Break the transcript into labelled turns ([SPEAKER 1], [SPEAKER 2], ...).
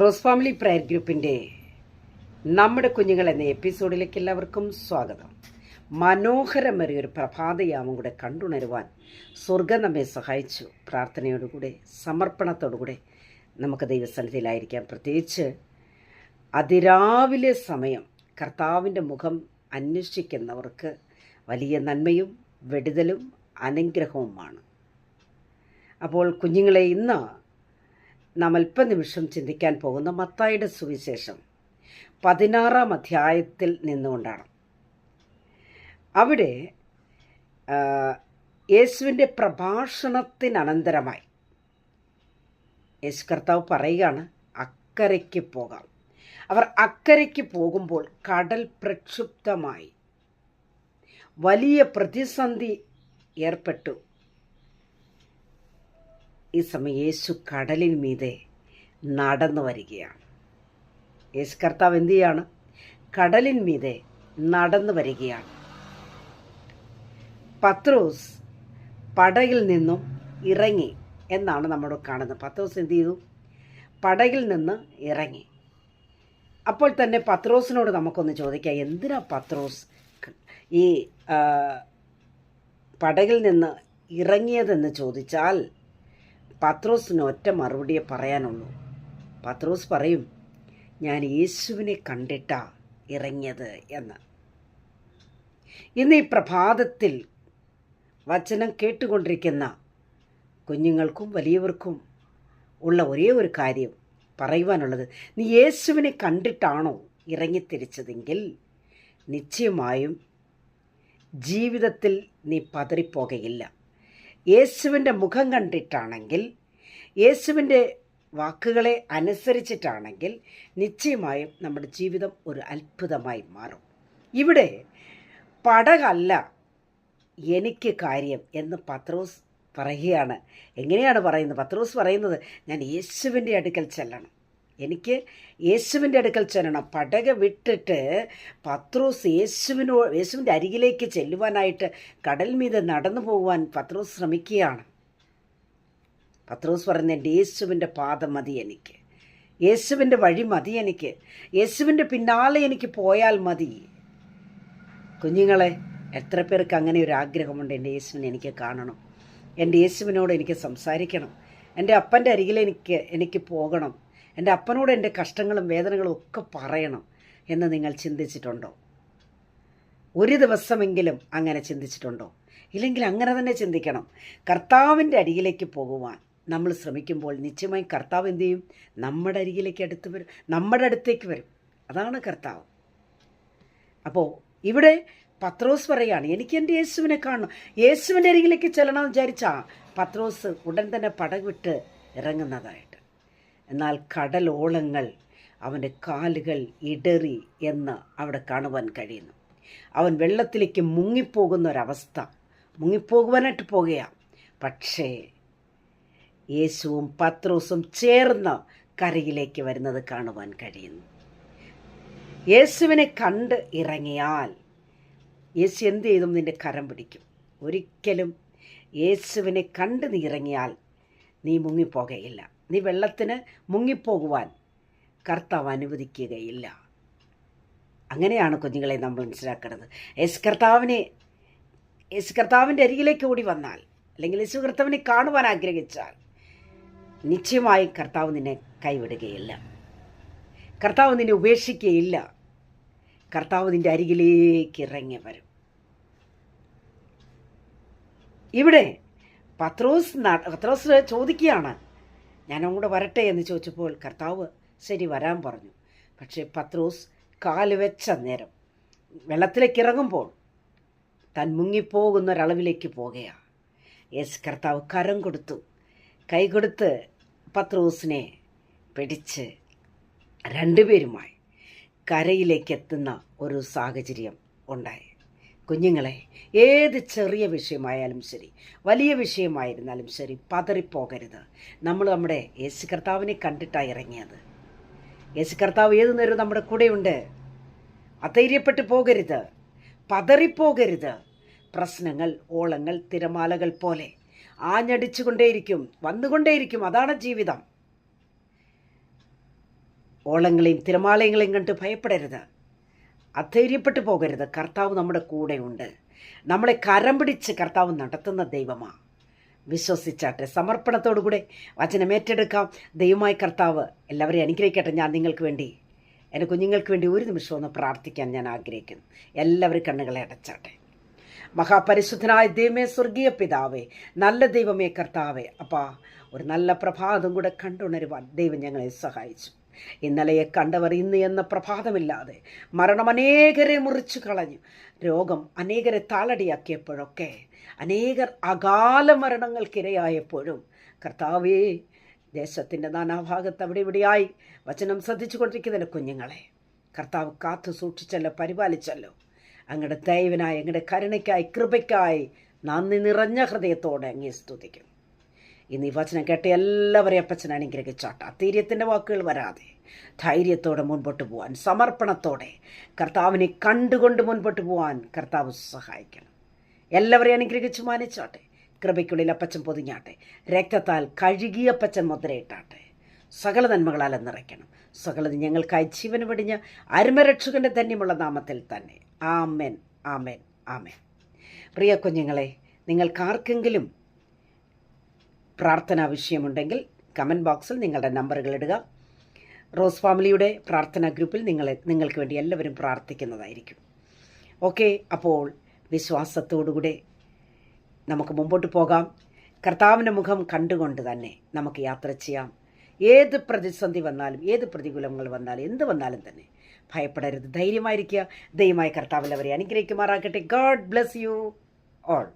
[SPEAKER 1] Rose family prayer ഗ്രൂപ്പിന്റെ നമ്മുടെ കുഞ്ഞുങ്ങൾ എന്ന എപ്പിസോഡിലേക്ക് എല്ലാവർക്കും സ്വാഗതം. മനോഹരമേറിയ ഒരു പ്രഭാതയാമം കൂടെ കണ്ടുണരുവാൻ സ്വർഗം നമ്മെ സഹായിച്ചു. പ്രാർത്ഥനയോടുകൂടെ സമർപ്പണത്തോടുകൂടെ നമുക്ക് ദൈവസന്നിധിയിലായിരിക്കാം. പ്രത്യേകിച്ച് അതിരാവിലെ സമയം കർത്താവിന്റെ മുഖം അന്വേഷിക്കുന്നവർക്ക് വലിയ നന്മയും വെടിതലും അനുഗ്രഹവുമാണ്. അപ്പോൾ കുഞ്ഞുങ്ങളെ ഇന്ന് നാം അല്പനിമിഷം ചിന്തിക്കാൻ പോകുന്ന മത്തായുടെ സുവിശേഷം പതിനാറാം അധ്യായത്തിൽ നിന്നുകൊണ്ടാണ്. അവിടെ യേശുവിന്റെ പ്രഭാഷണത്തിനനന്തരമായി യേശു കർത്താവ് പറയുകയാണ് അക്കരയ്ക്ക് പോകാം. അവർ അക്കരയ്ക്ക് പോകുമ്പോൾ കടൽ പ്രക്ഷുബ്ധമായി. വലിയ പ്രതിസന്ധി ഏർപ്പെട്ടു. ഈ സമയം യേശു കടലിന് മീതെ നടന്നു വരികയാണ്. യേശു കർത്താവ് എന്ത് ചെയ്യാണ്? കടലിൻ മീതെ നടന്നു വരികയാണ്. പത്രോസ് പടകിൽ നിന്നും ഇറങ്ങി എന്നാണ് നമ്മൾ കാണുന്നത്. പത്രോസ് എന്ത് ചെയ്തു? പടകിൽ നിന്ന് ഇറങ്ങി. അപ്പോൾ തന്നെ പത്രോസിനോട് നമുക്കൊന്ന് ചോദിക്കാം എന്തിനാ പത്രോസ് ഈ പടകിൽ നിന്ന് ഇറങ്ങിയതെന്ന് ചോദിച്ചാൽ പത്രോസിന് ഒറ്റ മറുപടിയെ പറയാനുള്ളൂ. പത്രോസ് പറയും ഞാൻ യേശുവിനെ കണ്ടിട്ടാ ഇറങ്ങിയത് എന്ന്. ഇന്ന് ഈ പ്രഭാതത്തിൽ വചനം കേട്ടുകൊണ്ടിരിക്കുന്ന കുഞ്ഞുങ്ങൾക്കും വലിയവർക്കും ഉള്ള ഒരേ ഒരു കാര്യം പറയുവാനുള്ളത്. നീ യേശുവിനെ കണ്ടിട്ടാണോ ഇറങ്ങിത്തിരിച്ചതെങ്കിൽ നിശ്ചയമായും ജീവിതത്തിൽ നീ പതറിപ്പോകയില്ല. യേശുവിന്റെ മുഖം കണ്ടിട്ടാണെങ്കിൽ യേശുവിന്റെ വാക്കുകളെ അനുസരിച്ചിട്ടാണെങ്കിൽ നിശ്ചയമായും നമ്മുടെ ജീവിതം ഒരു അത്ഭുതമായി മാറും. ഇവിടെ പടകല്ല എനിക്ക് കാര്യം എന്ന് പത്രോസ് പറയുകയാണ്. എങ്ങനെയാണ് പറയുന്നത്? പത്രോസ് പറയുന്നത് ഞാൻ യേശുവിന്റെ അടുക്കൽ ചെല്ലണം. എനിക്ക് യേശുവിന്റെ അടുക്കൽ ചെല്ലണം. പടക വിട്ടിട്ട് പത്രോസ് യേശുവിനോ യേശുവിന്റെ അരികിലേക്ക് ചെല്ലുവാനായിട്ട് കടൽ മീതെ നടന്നു പോകുവാൻ പത്രോസ് ശ്രമിക്കുകയാണ്. പത്രോസ് പറയുന്ന എന്റെ യേശുവിന്റെ പാദം മതി എനിക്ക്. യേശുവിന്റെ വഴി മതി എനിക്ക്. യേശുവിന്റെ പിന്നാലെ എനിക്ക് പോയാൽ മതി. കുഞ്ഞുങ്ങളെ എത്ര പേർക്ക് അങ്ങനെ ഒരു ആഗ്രഹമുണ്ട് എന്റെ യേശുവിനെ എനിക്ക് കാണണം? എന്റെ യേശുവിനോട് എനിക്ക് സംസാരിക്കണം. എന്റെ അപ്പന്റെ അരികിൽ എനിക്ക് എനിക്ക് പോകണം. എന്റെ അപ്പനോട് എന്റെ കഷ്ടങ്ങളും വേദനകളും ഒക്കെ പറയണം എന്ന് നിങ്ങൾ ചിന്തിച്ചിട്ടുണ്ടോ? ഒരു ദിവസമെങ്കിലും അങ്ങനെ ചിന്തിച്ചിട്ടുണ്ടോ? ഇല്ലെങ്കിൽ അങ്ങനെ തന്നെ ചിന്തിക്കണം. കർത്താവിന്റെ അരികിലേക്ക് പോകുവാൻ നമ്മൾ ശ്രമിക്കുമ്പോൾ നിശ്ചയമായും കർത്താവ് എന്ത് ചെയ്യും? നമ്മുടെ അരികിലേക്ക് അടുത്ത് വരും. നമ്മുടെ അടുത്തേക്ക് വരും. അതാണ് കർത്താവ്. അപ്പോൾ ഇവിടെ പത്രോസ് പറയാണ് എനിക്ക് എന്റെ യേശുവിനെ കാണണം. യേശുവിന്റെ അരികിലേക്ക് ചെല്ലണമെന്ന് വിചാരിച്ചാ പത്രോസ് ഉടൻ തന്നെ പടവിട്ട് ഇറങ്ങുന്നതായിട്ട്. എന്നാൽ കടലോളങ്ങൾ അവന്റെ കാലുകൾ ഇടറി എന്ന് അവിടെ കാണുവാൻ കഴിയുന്നു. അവൻ വെള്ളത്തിലേക്ക് മുങ്ങിപ്പോകുന്ന ഒരവസ്ഥ മുങ്ങിപ്പോകുവാനായിട്ട് പോകുകയാണ് പക്ഷേ യേശുവും പത്രോസും ചേർന്ന് കരയിലേക്ക് വരുന്നത് കാണുവാൻ കഴിയുന്നു. യേശുവിനെ കണ്ട് ഇറങ്ങിയാൽ യേശു എന്ത് ചെയ്തും നിന്റെ കരം പിടിക്കും. ഒരിക്കലും യേശുവിനെ കണ്ട് നീ ഇറങ്ങിയാൽ നീ മുങ്ങിപ്പോകയില്ല. നീ വെള്ളത്തിന് മുങ്ങിപ്പോകുവാൻ കർത്താവ് അനുവദിക്കുകയില്ല. അങ്ങനെയാണ് കുഞ്ഞുങ്ങളെ നമ്മൾ മനസ്സിലാക്കേണ്ടത്. യേശു കർത്താവിനെ യേശു കർത്താവിന്റെ അരികിലേക്ക് ഓടി വന്നാൽ അല്ലെങ്കിൽ യേശു കർത്താവിനെ കാണുവാൻ ആഗ്രഹിച്ചാൽ നിശ്ചയമായി കർത്താവ് നിന്നെ കൈവിടുകയില്ല. കർത്താവ് നിന്നെ ഉപേക്ഷിക്കുകയില്ല. കർത്താവ് നിന്റെ അരികിലേക്ക് ഇറങ്ങി വരും. ഇവിടെ പത്രോസ് പത്രോസ് ചോദിക്കുകയാണ് ഞാൻ വരട്ടെ എന്ന് ചോദിച്ചപ്പോൾ കർത്താവ് ശരി വരാൻ പറഞ്ഞു. പക്ഷേ പത്രോസ് കാൽ വെച്ച നേരം വെള്ളത്തിലേക്ക് ഇറങ്ങുമ്പോൾ താൻ മുങ്ങിപ്പോകുന്ന ഒരളവിലേക്ക് പോകുകയാണ് യേസ് കർത്താവ് കരം കൊടുത്തു. കൈ കൊടുത്ത് പത്രോസിനെ പിടിച്ച് രണ്ടുപേരുമായി കരയിലേക്ക് എത്തുന്ന ഒരു സാഹചര്യം ഉണ്ടായി. കുഞ്ഞുങ്ങളെ ഏത് ചെറിയ വിഷയമായാലും ശരി വലിയ വിഷയമായിരുന്നാലും ശരി പതറിപ്പോകരുത്. നമ്മൾ നമ്മുടെ യേശു കർത്താവിനെ കണ്ടിട്ടാണ് ഇറങ്ങിയത്. യേശു കർത്താവ് ഏത് നേരവും നമ്മുടെ കൂടെയുണ്ട്. അധൈര്യപ്പെട്ടു പോകരുത്. പതറിപ്പോകരുത്. പ്രശ്നങ്ങൾ ഓളങ്ങൾ തിരമാലകൾ പോലെ ആഞ്ഞടിച്ചുകൊണ്ടേയിരിക്കും വന്നുകൊണ്ടേയിരിക്കും. അതാണ് ജീവിതം. ഓളങ്ങളെയും തിരമാലയങ്ങളെയും കണ്ട് ഭയപ്പെടരുത്. അധൈര്യപ്പെട്ടു പോകരുത്. കർത്താവ് നമ്മുടെ കൂടെയുണ്ട്. നമ്മളെ കരം പിടിച്ച് കർത്താവ് നടത്തുന്ന ദൈവമാണ് വിശ്വസിച്ചാട്ടെ സമർപ്പണത്തോടുകൂടെ വചനം ഏറ്റെടുക്കാം. ദൈവമായി കർത്താവ് എല്ലാവരെയും അനുഗ്രഹിക്കട്ടെ. ഞാൻ നിങ്ങൾക്ക് വേണ്ടി എന്റെ കുഞ്ഞുങ്ങൾക്ക് വേണ്ടി ഒരു നിമിഷം ഒന്ന് പ്രാർത്ഥിക്കാൻ ഞാൻ ആഗ്രഹിക്കുന്നു. എല്ലാവരും കണ്ണുകളെ അടച്ചാട്ടെ. മഹാപരിശുദ്ധനായ ദൈവമേ സ്വർഗീയ പിതാവേ നല്ല ദൈവമേ കർത്താവേ. അപ്പാ ഒരു നല്ല പ്രഭാതം കൂടെ കണ്ടുണരുവാൻ ദൈവം ഞങ്ങളെ സഹായിച്ചു. ഇന്നലെയെ കണ്ടവർ ഇന്ന് എന്ന പ്രഭാതമില്ലാതെ മരണം അനേകരെ മുറിച്ചു കളഞ്ഞു. രോഗം അനേകരെ താളടിയാക്കിയപ്പോഴൊക്കെ അനേകർ അകാല മരണങ്ങൾക്കിരയായപ്പോഴും കർത്താവേ ദേശത്തിന്റെ നാനാഭാഗത്ത് അവിടെ ഇവിടെയായി വചനം ശ്രദ്ധിച്ചു കൊണ്ടിരിക്കുന്നതിന്റെ കുഞ്ഞുങ്ങളെ കർത്താവ് കാത്തു സൂക്ഷിച്ചല്ലോ പരിപാലിച്ചല്ലോ. അങ്ങയുടെ ദൈവനായി അങ്ങയുടെ കരുണയ്ക്കായി കൃപയ്ക്കായി നന്ദി നിറഞ്ഞ ഹൃദയത്തോടെ അങ്ങേ സ്തുതിക്കും. ഇന്ന് ഈ വചനം കേട്ട എല്ലാവരെയും അപ്പച്ചൻ അനുഗ്രഹിച്ചാട്ട. അത്തീര്യത്തിന്റെ വാക്കുകൾ വരാതെ ധൈര്യത്തോടെ മുൻപോട്ട് പോകാൻ സമർപ്പണത്തോടെ കർത്താവിനെ കണ്ടുകൊണ്ട് മുൻപോട്ട് പോകാൻ കർത്താവ് സഹായിക്കണം. എല്ലാവരെയും അനുഗ്രഹിച്ച് മാനിച്ചാട്ടെ. കൃപയ്ക്കുള്ളിൽ അപ്പച്ചൻ പൊതിഞ്ഞാട്ടെ. രക്തത്താൽ കഴുകിയ അപ്പച്ചൻ മുദ്രയിട്ടാട്ടെ. സകല നന്മകളാൽ നിറയ്ക്കണം. സകലത് ഞങ്ങൾക്കായി ജീവന് വെടിഞ്ഞ അരുമരക്ഷകന്റെ ധന്യമുള്ള നാമത്തിൽ തന്നെ. ആമേൻ ആമേൻ ആമേൻ. പ്രിയ കുഞ്ഞുങ്ങളെ നിങ്ങൾക്കാർക്കെങ്കിലും പ്രാർത്ഥനാ വിഷയമുണ്ടെങ്കിൽ കമന്റ് ബോക്സിൽ നിങ്ങളുടെ നമ്പറുകൾ ഇടുക. റോസ് ഫാമിലിയുടെ പ്രാർത്ഥനാ ഗ്രൂപ്പിൽ നിങ്ങളെ നിങ്ങൾക്ക് വേണ്ടി എല്ലാവരും പ്രാർത്ഥിക്കുന്നതായിരിക്കും. ഓക്കെ അപ്പോൾ വിശ്വാസത്തോടുകൂടെ നമുക്ക് മുമ്പോട്ട് പോകാം. കർത്താവിന്റെ മുഖം കണ്ടുകൊണ്ട് തന്നെ നമുക്ക് യാത്ര ചെയ്യാം. ഏത് പ്രതിസന്ധി വന്നാലും ഏത് പ്രതികൂലങ്ങൾ വന്നാലും എന്ത് വന്നാലും തന്നെ ഭയപ്പെടരുത്. ധൈര്യമായിരിക്കുക. ദൈവമായ കർത്താവിൽ അവരെ അനുഗ്രഹിക്കുമാറാകട്ടെ. God bless you all.